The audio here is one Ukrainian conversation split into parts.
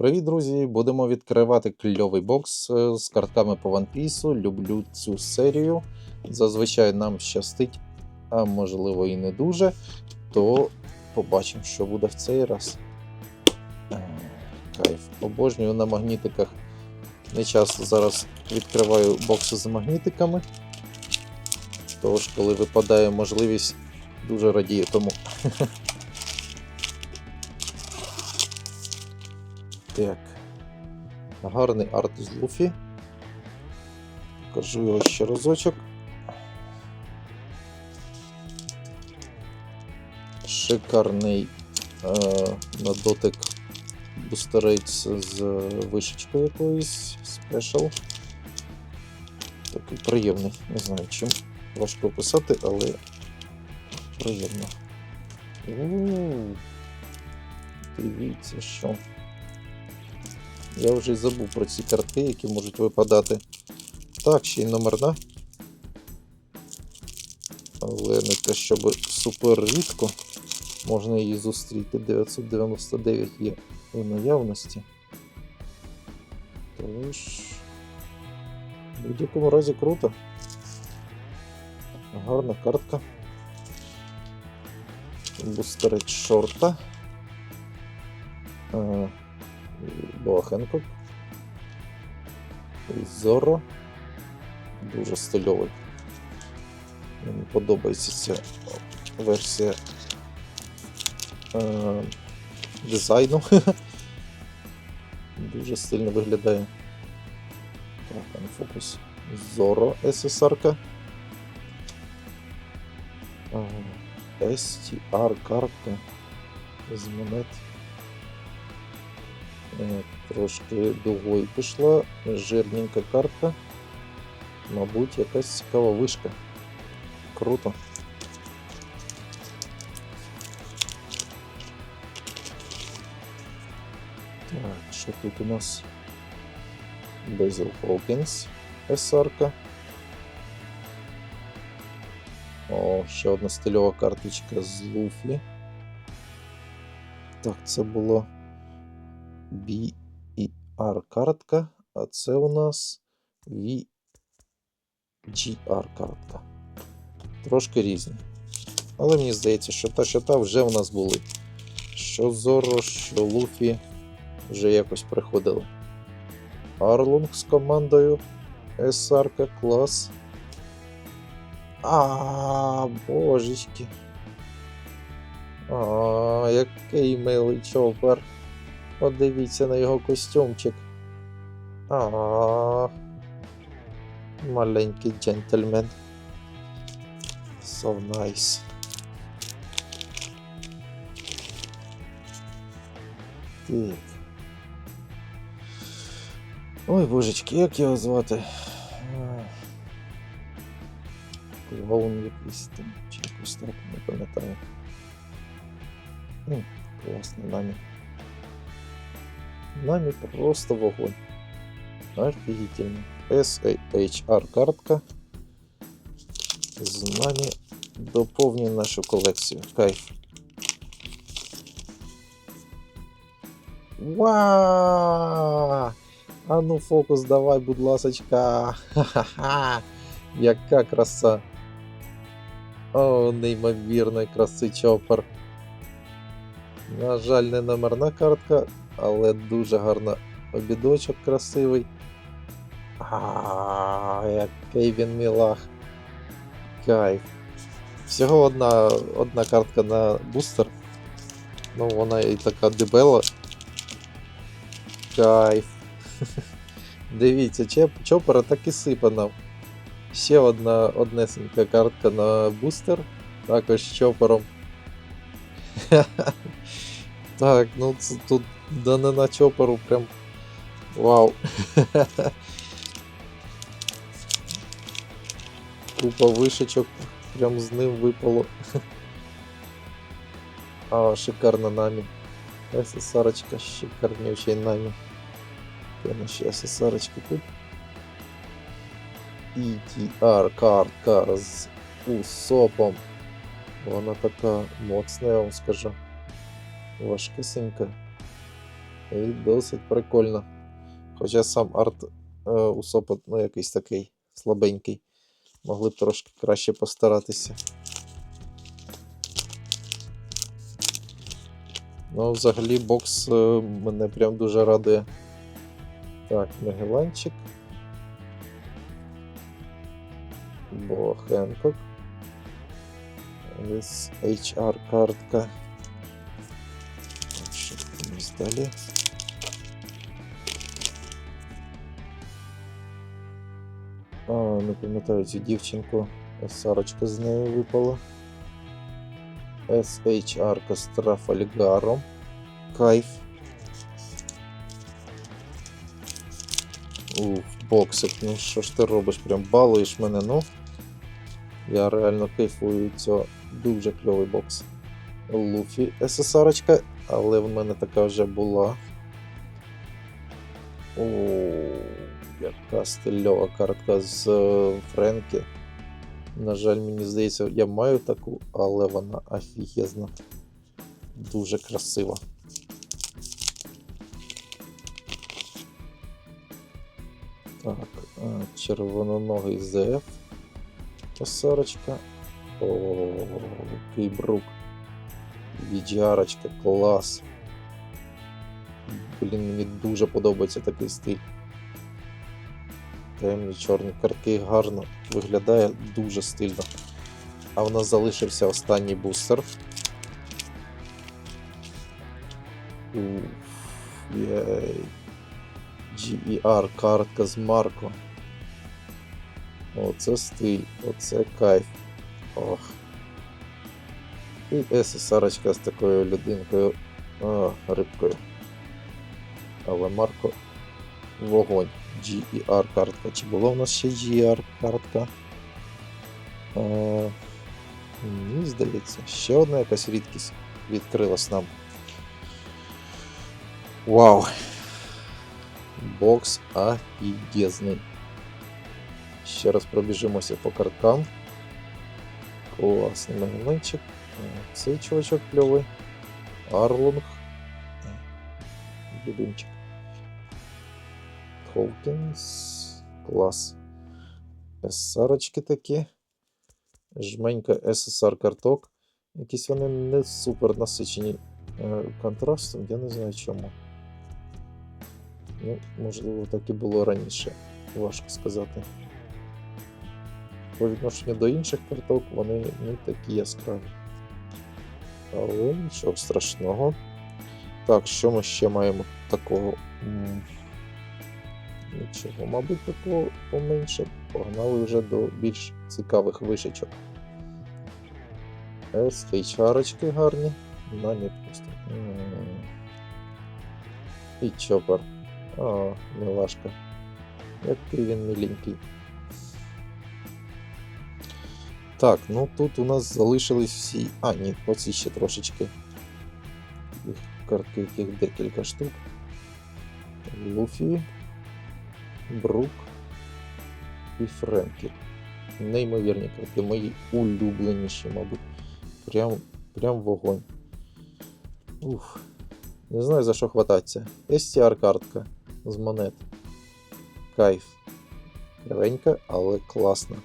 Привіт, друзі! Будемо відкривати кльовий бокс е, з картками по One Piece. Люблю цю серію. Зазвичай нам щастить, а можливо і не дуже. То побачимо, що буде в цей раз. Е, Кайф. Обожнюю на магнітиках. Не часто зараз відкриваю бокси з магнітиками. Тож, коли випадає можливість, дуже радію тому. Так. Гарний арт з Луфі. Покажу його ще разочок. Шикарний е, на дотик бустерець з вишечкою якоюсь спешл. Такий приємний. Не знаю чим. Важко описати, але приємно. У-у-у. Дивіться, що. Я вже й забув про ці картки, які можуть випадати. Так, ще й номерна. Але не те, щоб супер рідко. Можна її зустріти. 999 є у наявності. Тож. В будь-якому разі круто. Гарна картка. Бустерець шорта. Е, Боа Хенкок. Зоро. Дуже стильовий. Мені подобається ця версія е, дизайну. Дуже стильно виглядає. Так, фокус. Зоро SSR. STR картка з монет. Е, Трошки дугою пішла, жирненька картка. Мабуть, якась цікава вишка. Круто. Так, що тут у нас? Безил Хокінс, SR. О, ще одна стильова карточка з Луфі. Так, це було B і R картка, а це у нас VGR картка. Трошки різні. Але мені здається, що та, що та вже у нас були. Що Зоро, що Луфі вже якось приходили. Арлунг з командою SR клас. А, божечки. А, який милий Подивіться на його костюмчик. А, маленький джентльмен. So nice. Так. Ой, божечки, як його звати? Клоун якийсь там, чи якось так, не пам'ятаю. Класний намі. Нами просто вогонь. Офигительно. SAHR картка. З нами доповнює нашу колекцію. Кайф. Ва! А ну фокус давай, будь ласочка. Ха-ха-ха. Яка краса. О, неймовірної краси чопер. На жаль, не номерна картка, але дуже гарна обідочок красивий. А, який він мілах. Кайф. Всього одна одна картка на бустер. Ну, вона і така дебела. Кайф. Дивіться, чеп, чопера так і сипе нам. Ще одна однесенька картка на бустер. Також з чопером. Так, ну тут да не на чоперу прям. Вау. Купа вишечок прям з ним випало. А, шикарна намі. СССРочка, шикарнючий намі. Де наші СССРочки тут? ETR картка з усопом. Вона така моцна, я вам скажу. Важкисенька. І досить прикольно. Хоча сам арт е, у Сопа, ну, якийсь такий слабенький. Могли б трошки краще постаратися. Ну, взагалі, бокс е, мене прям дуже радує. Так, Мегеланчик. Бо Хенкок. Ось HR картка. Що там далі? А, не пам'ятаю цю дівчинку. Сарочка з нею випала. SHR з. Кайф. Уф, боксик, ну що ж ти робиш? Прям балуєш мене, ну. Я реально кайфую цього. Дуже кльовий бокс. Луфі ССР, але в мене така вже була. О, яка стильова картка з е, Френкі. На жаль, мені здається, я маю таку, але вона офігезна. Дуже красива. Так, червононогий ЗФ. Косарочка. О, Кейбрук. Віджарочка, клас. Блін, мені дуже подобається такий стиль. Темні чорні картки гарно виглядає дуже стильно. А в нас залишився останній бустер. GER картка з Марко. Оце стиль, оце кайф. Ох. І SSR з такою людинкою. А, рибкою. Але Марко вогонь. GER картка. Чи була в нас ще GER картка? А, мені здається, ще одна якась рідкість відкрилась нам. Вау! Бокс офігезний. Ще раз пробіжимося по карткам. Класний магазинчик. Цей чувачок кльовий. Арлунг. Любимчик. Холкінс. Клас. ССРочки такі. Жменька SSR карток. Якісь вони не супер насичені е, контрастом, я не знаю чому. Ну, можливо, так і було раніше, важко сказати. По відношенню до інших карток вони не такі яскраві. Але нічого страшного. Так, що ми ще маємо такого? Нічого, мабуть, такого поменше. Погнали вже до більш цікавих вишечок. SHR гарні. На просто. І чопер. О, милашка. Який він миленький. Так, ну тут у нас залишились всі. А, ні, оці ще трошечки. Їх картки, яких декілька штук. Луфі, Брук і Френкі. Неймовірні карти, мої улюбленіші, мабуть. Прям, прям вогонь. Уф. Не знаю за що хвататися. STR картка з монет. Кайф. Кривенька, але класна.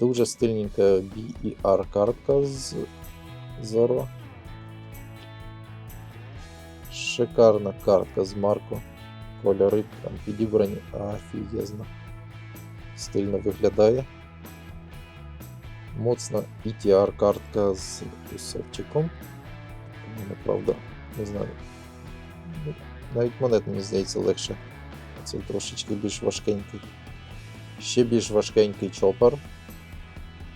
Дуже стильненька BER картка з Зоро. Шикарна картка з Марко. Кольори там підібрані офігезно. Стильно виглядає. Моцна ETR картка з усовчиком. Правда, не знаю. Ну, Навіть монет, мені здається, легше. Цей трошечки більш важкенький. Ще більш важкенький чопер.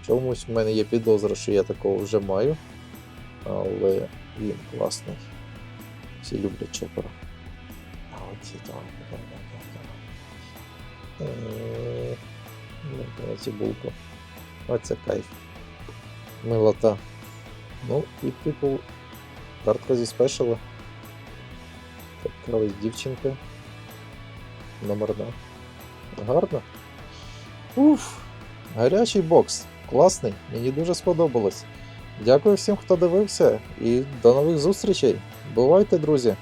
Чомусь в мене є підозра, що я такого вже маю. Але він класний. Всі люблять чопера. Там. Е, ну, Оце кайф. Милота. Ну і типу картка зі спешала. Така ось дівчинка. Номерна. Гарно. Уф! Гарячий бокс. Класний. Мені дуже сподобалось. Дякую всім, хто дивився, і до нових зустрічей. Бувайте, друзі!